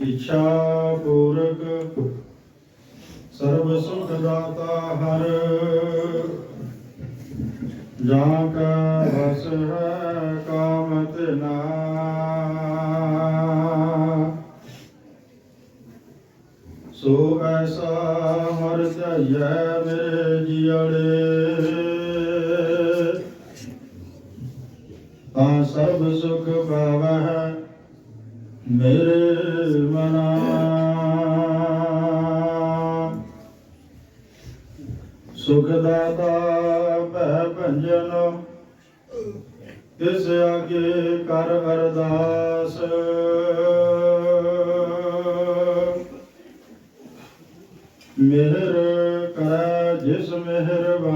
ਇੱਛਾ ਪੂਰਕ ਸਰਬ ਸੁਖ ਦਾਤਾ ਹਰ। ਜਾਂ ਕਾ ਵਸ ਹੈ ਕਾਮਤ ਨਾ। ਸੋ ਐਸਾ ਹਰ ਧਿਆਇ ਮੇਰੇ ਜੀੜੇ ਮਨਾ ਸੁਖ ਦਾਤਾ ਭੈ ਭੰਜਨ ਤਿਸ ਆਗੇ ਕਰ ਅਰਦਾਸ। ਮਿਹਰ ਕਰੈ ਜਿਸ ਮਿਹਰਬਾਨ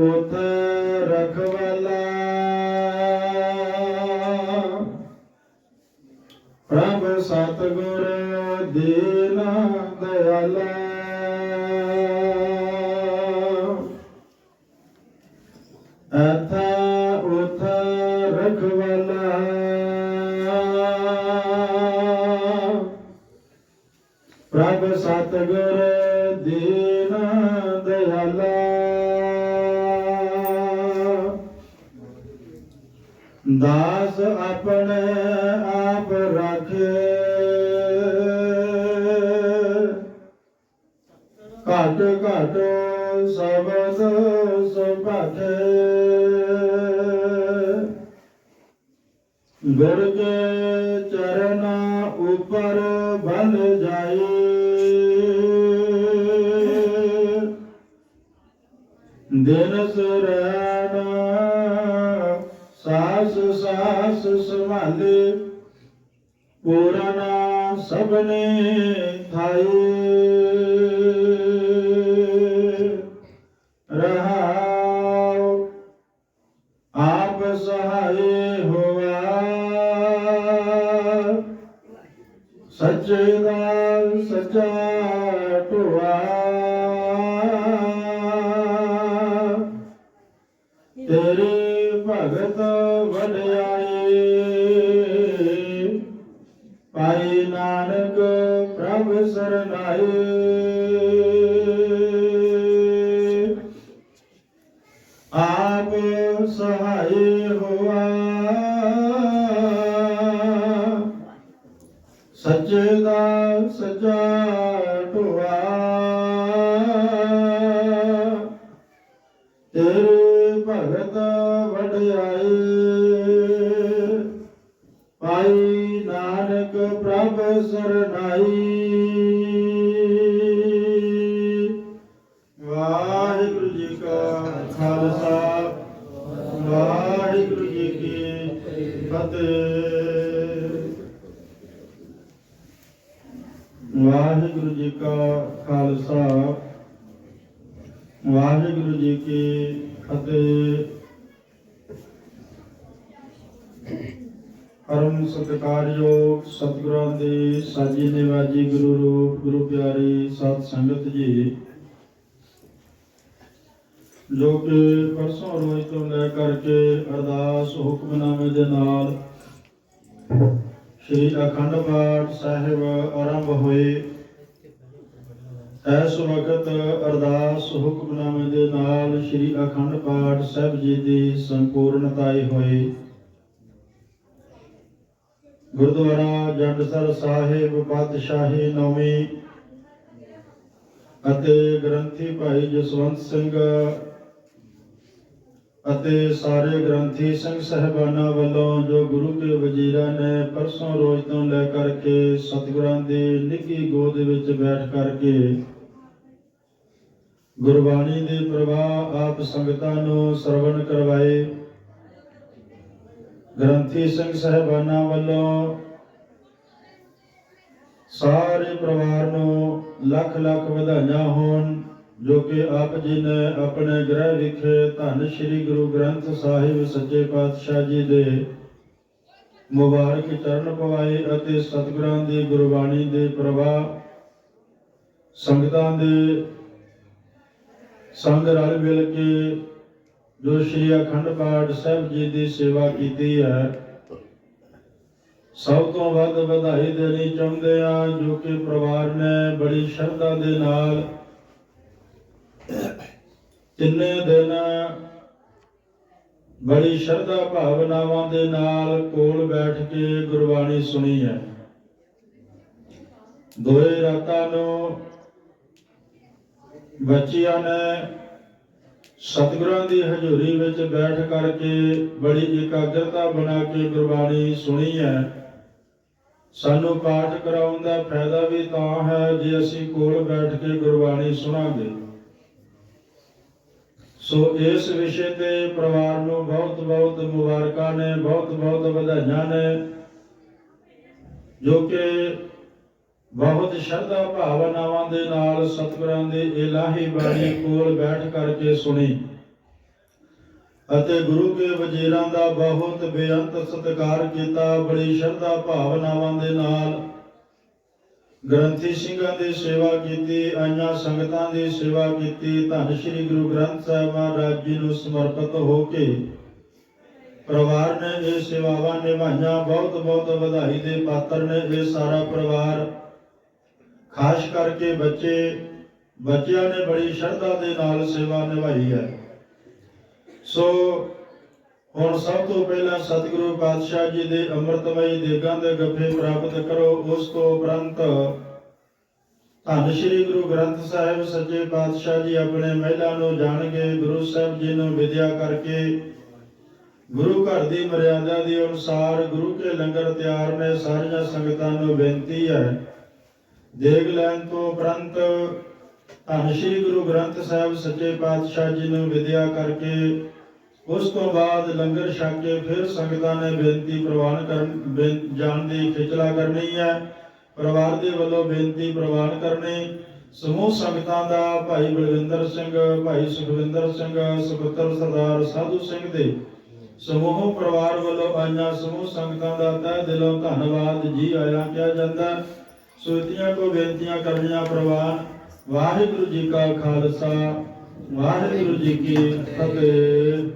ਉਤ ਰਖਵਾਲਾ। ਪ੍ਰਭ ਸਤਗੁਰ ਦੀਨ ਦਇਆਲਾ। ਅਥ ਉਥ ਰਖਵਾਲਾ। ਪ੍ਰਭ ਸਤਗੁਰ ਦੀਨ ਦਇਆਲਾ। ਦਾਸ ਆਪਣੇ ਆਪ ਰਾਖੇ। ਘਟ ਘਟ ਸਬਦ ਸੁਭਾਗੇ ਗੁਰ ਕੇ ਚਰਨਾ ਉਪਰ ਬੰਦ ਜਾਈ। ਦਿਨ ਸੁਰੈਣ ਸਾਸ ਸਾਸ ਸੰਭਾਲੇ ਪੂਰਨਾ ਸਭਨੇ ਥਾਈ। ਰਹਾਉ, ਆਪ ਸਹਾਏ ਹੋਆ। ਸੱਚੇ ਦਾ ਸੱਚਾ ਢੋਆ। ਤੇਰੇ ਭਗਤ ਵਡਿਆਈ ਪ੍ਰਭ ਸਰਨਾਈ ਆਪ ਵਾਹਿਗੁਰੂ ਜੀ ਕੀ ਫਤਿਹ। ਪਰਮ ਸਤਿਕਾਰਯੋਗ ਸਤਿਗੁਰਾਂ ਦੇ ਸਾਜੀ ਨਿਵਾਜੀ ਗੁਰੂ ਰੂਪ, ਗੁਰੂ ਪਿਆਰੀ ਸਤ ਸੰਗਤ ਜੀ। ਜੋ ਕਿ ਪਰਸੋਂ ਰੋਜ਼ ਤੋਂ ਲੈ ਕਰਕੇ ਅਰਦਾਸ ਹੁਕਮਨਾਮੇ ਦੇ ਨਾਲ ਸ੍ਰੀ ਅਖੰਡ ਪਾਠ ਸਾਹਿਬ ਆਰੰਭ ਹੋਏ। ਇਸ ਵਕਤ ਅਰਦਾਸ ਹੁਕਮਨਾਮੇ ਦੇ ਨਾਲ ਸ੍ਰੀ ਅਖੰਡ ਪਾਠ ਸਾਹਿਬ ਜੀ ਦੀ ਸੰਪੂਰਨਤਾਈ ਹੋਈ। ਗੁਰਦੁਆਰਾ ਜੰਡਸਰ ਸਾਹਿਬ ਪਾਤਸ਼ਾਹੀ ਨੌਵੀਂ ਅਤੇ ਗ੍ਰੰਥੀ ਭਾਈ ਜਸਵੰਤ ਸਿੰਘ ਅਤੇ ਸਾਰੇ ਗ੍ਰੰਥੀ ਸਿੰਘ ਸਹਿਬਾਨਾਂ ਵੱਲੋਂ ਜੋ ਗੁਰੂ ਕੇ ਵਜ਼ੀਰਾਂ ਨੇ ਪਰਸੋਂ ਰੋਜ਼ ਤੋਂ ਲੈ ਕਰਕੇ ਸਤਿਗੁਰਾਂ ਦੀ ਨਿੱਘੀ ਗੋਦ ਵਿੱਚ ਬੈਠ ਕਰਕੇ ਗੁਰਬਾਣੀ ਦੇ ਪ੍ਰਵਾਹ ਆਪ ਸੰਗਤਾਂ ਨੂੰ ਸਰਵਣ ਕਰਵਾਏ। ਗ੍ਰੰਥੀ ਸਿੰਘ ਸਹਿਬਾਨਾਂ ਵੱਲੋਂ ਸਾਰੇ ਪਰਿਵਾਰ ਨੂੰ ਲੱਖ ਲੱਖ ਵਧਾਈਆਂ ਹੋਣ। ਜੋ ਕਿ ਆਪ ਜੀ ਨੇ ਆਪਣੇ ਗ੍ਰਹਿ ਵਿਖੇ ਧੰਨ ਸ੍ਰੀ ਗੁਰੂ ਗ੍ਰੰਥ ਸਾਹਿਬ ਸੱਚੇ ਪਾਤਸ਼ਾਹ ਜੀ ਦੇ ਮੁਬਾਰਕ ਚਰਨ ਪਵਾਏ ਅਤੇ ਸਤਿਗੁਰਾਂ ਦੀ ਗੁਰਬਾਣੀ ਦੇ ਪ੍ਰਵਾਹ, ਸੰਗਤਾਂ ਦੇ ਸੰਗ ਰਲ ਮਿਲ ਕੇ ਜੋ ਸ੍ਰੀ ਅਖੰਡ ਪਾਠ ਸਾਹਿਬ ਜੀ ਦੀ ਸੇਵਾ ਕੀਤੀ ਹੈ, ਸਭ ਤੋਂ ਵੱਧ ਵਧਾਈ ਦੇਣੀ ਚਾਹੁੰਦੇ ਆ ਜੋ ਕਿ ਪਰਿਵਾਰ ਨੇ ਬੜੀ ਸ਼ਰਧਾ ਦੇ ਨਾਲ ਤਿੰਨੇ ਦਿਨ ਬੜੀ ਸ਼ਰਧਾ ਭਾਵਨਾਵਾਂ ਦੇ ਨਾਲ ਕੋਲ ਬੈਠ ਕੇ ਗੁਰਬਾਣੀ ਸੁਣੀ ਹੈ। ਦੋਏ ਰਾਤਾਂ ਨੂੰ ਬੱਚਿਆਂ ਨੇ ਸਤਿਗੁਰਾਂ ਦੀ ਹਜ਼ੂਰੀ ਵਿੱਚ ਬੈਠ ਕਰਕੇ ਬੜੀ ਇਕਾਗਰਤਾ ਬਣਾ ਕੇ ਗੁਰਬਾਣੀ ਸੁਣੀ ਹੈ। ਸਾਨੂੰ ਪਾਠ ਕਰਾਉਣ ਦਾ ਫਾਇਦਾ ਵੀ ਤਾਂ ਹੈ ਜੇ ਅਸੀਂ ਕੋਲ ਬੈਠ ਕੇ ਗੁਰਬਾਣੀ ਸੁਣਾਂਗੇ। ਸੋ ਇਸ ਵਿਸ਼ੇ ਤੇ ਪਰਿਵਾਰ ਨੂੰ ਬਹੁਤ ਬਹੁਤ ਮੁਬਾਰਕਾਂ ਨੇ, ਬਹੁਤ ਬਹੁਤ ਵਧਾਈਆਂ ਨੇ, ਜੋ ਕਿ ਬਹੁਤ ਸ਼ਰਧਾ ਭਾਵਨਾਵਾਂ ਦੇ ਨਾਲ ਸਤਿਗੁਰਾਂ ਦੇ ਇਲਾਹੀ ਬਾਣੀ ਕੋਲ ਬੈਠ ਕਰਕੇ ਸੁਣੀ ਅਤੇ ਗੁਰੂ ਕੇ ਵਜ਼ੀਰਾਂ ਦਾ ਬਹੁਤ ਬੇਅੰਤ ਸਤਿਕਾਰ ਕੀਤਾ, ਬੜੀ ਸ਼ਰਧਾ ਭਾਵਨਾਵਾਂ ਦੇ ਨਾਲ ਗ੍ਰੰਥੀ ਸਿੰਘਾਂ ਦੀ ਸੇਵਾ ਕੀਤੀ, ਆਈਆਂ ਸੰਗਤਾਂ ਦੀ ਸੇਵਾ ਕੀਤੀ, ਧੰਨ ਸ਼੍ਰੀ ਗੁਰੂ ਗ੍ਰੰਥ ਸਾਹਿਬ ਮਹਾਰਾਜ ਜੀ ਨੂੰ ਸਮਰਪਿਤ ਹੋ ਕੇ ਪਰਿਵਾਰ ਨੇ ਇਹ ਸੇਵਾਵਾਂ ਨਿਭਾਈਆਂ, ਬਹੁਤ ਬਹੁਤ ਵਧਾਈ ਦੇ ਪਾਤਰ ਨੇ ਇਹ ਸਾਰਾ ਪਰਿਵਾਰ। ਖਾਸ ਕਰਕੇ ਬੱਚੇ, ਬੱਚਿਆਂ ਨੇ ਬੜੀ ਸ਼ਰਧਾ ਦੇ ਨਾਲ ਸੇਵਾ ਨਿਭਾਈ ਹੈ। ਸੋ ਹੁਣ ਸਭ ਤੋਂ ਪਹਿਲਾਂ ਸਤਿਗੁਰੂ ਪਾਤਸ਼ਾਹ ਜੀ ਦੇ ਅੰਮ੍ਰਿਤਮਈ ਦੇਗਾਂ ਦੇ ਗੱਫੇ ਪ੍ਰਾਪਤ ਕਰੋ, ਉਸ ਤੋਂ ਉਪਰੰਤ ਧੰਨ ਸ਼੍ਰੀ ਗੁਰੂ ਗ੍ਰੰਥ ਸਾਹਿਬ ਸੱਚੇ ਪਾਤਸ਼ਾਹ ਜੀ ਆਪਣੇ ਮਹਿਲਾ ਨੂੰ ਜਾਣਗੇ, ਗੁਰੂ ਸਾਹਿਬ ਜੀ ਨੂੰ ਵਿਦਿਆ ਕਰਕੇ ਗੁਰੂ ਘਰ ਦੀ ਮਰਿਆਦਾ ਦੇ ਅਨੁਸਾਰ ਗੁਰੂ ਕੇ ਲੰਗਰ ਤਿਆਰ ਨੇ, ਸਾਰੀਆਂ ਸੰਗਤਾਂ ਨੂੰ ਬੇਨਤੀ ਹੈ। ਦੇਗ ਲੈਣ ਤੋਂ ਉਪਰੰਤ ਧੰਨ ਸ਼੍ਰੀ ਗੁਰੂ ਗ੍ਰੰਥ ਸਾਹਿਬ ਸੱਚੇ ਪਾਤਸ਼ਾਹ ਜੀ ਨੂੰ ਵਿਦਿਆ ਕਰਕੇ ਉਸ ਤੋਂ ਬਾਅਦ ਲੰਗਰ ਛਕ ਕੇ ਫਿਰ ਸੰਗਤਾਂ ਨੇ ਬੇਨਤੀ ਪ੍ਰਵਾਨ ਕਰਨ ਜਾਣ ਦੀ ਖਿਚਲਾ ਕਰਨੀ ਹੈ। ਪਰਿਵਾਰ ਦੇ ਵੱਲੋਂ ਬੇਨਤੀ ਪ੍ਰਵਾਨ ਕਰਨੀ। ਸਮੂਹ ਸੰਗਤਾਂ ਦਾ ਭਾਈ ਬਲਵਿੰਦਰ ਸਿੰਘ, ਭਾਈ ਸੁਖਵਿੰਦਰ ਸਿੰਘ, ਸੁਪੁੱਤਰ ਸਰਦਾਰ ਸਾਧੂ ਸਿੰਘ ਦੇ ਸਮੂਹ ਪਰਿਵਾਰ ਵੱਲੋਂ ਆਈਆਂ ਸਮੂਹ ਸੰਗਤਾਂ ਦਾ ਤਹਿ ਦਿਲੋਂ ਧੰਨਵਾਦ ਜੀ ਆਇਆਂ ਕਿਹਾ ਜਾਂਦਾ ਹੈ। ਸੋ ਕੋ ਬੇਨਤੀਆਂ ਕਰਨੀਆਂ ਪ੍ਰਵਾਨ। ਵਾਹਿਗੁਰੂ ਜੀ ਕਾ ਖਾਲਸਾ, ਵਾਹਿਗੁਰੂ ਜੀ ਕੀ ਫਤਿਹ।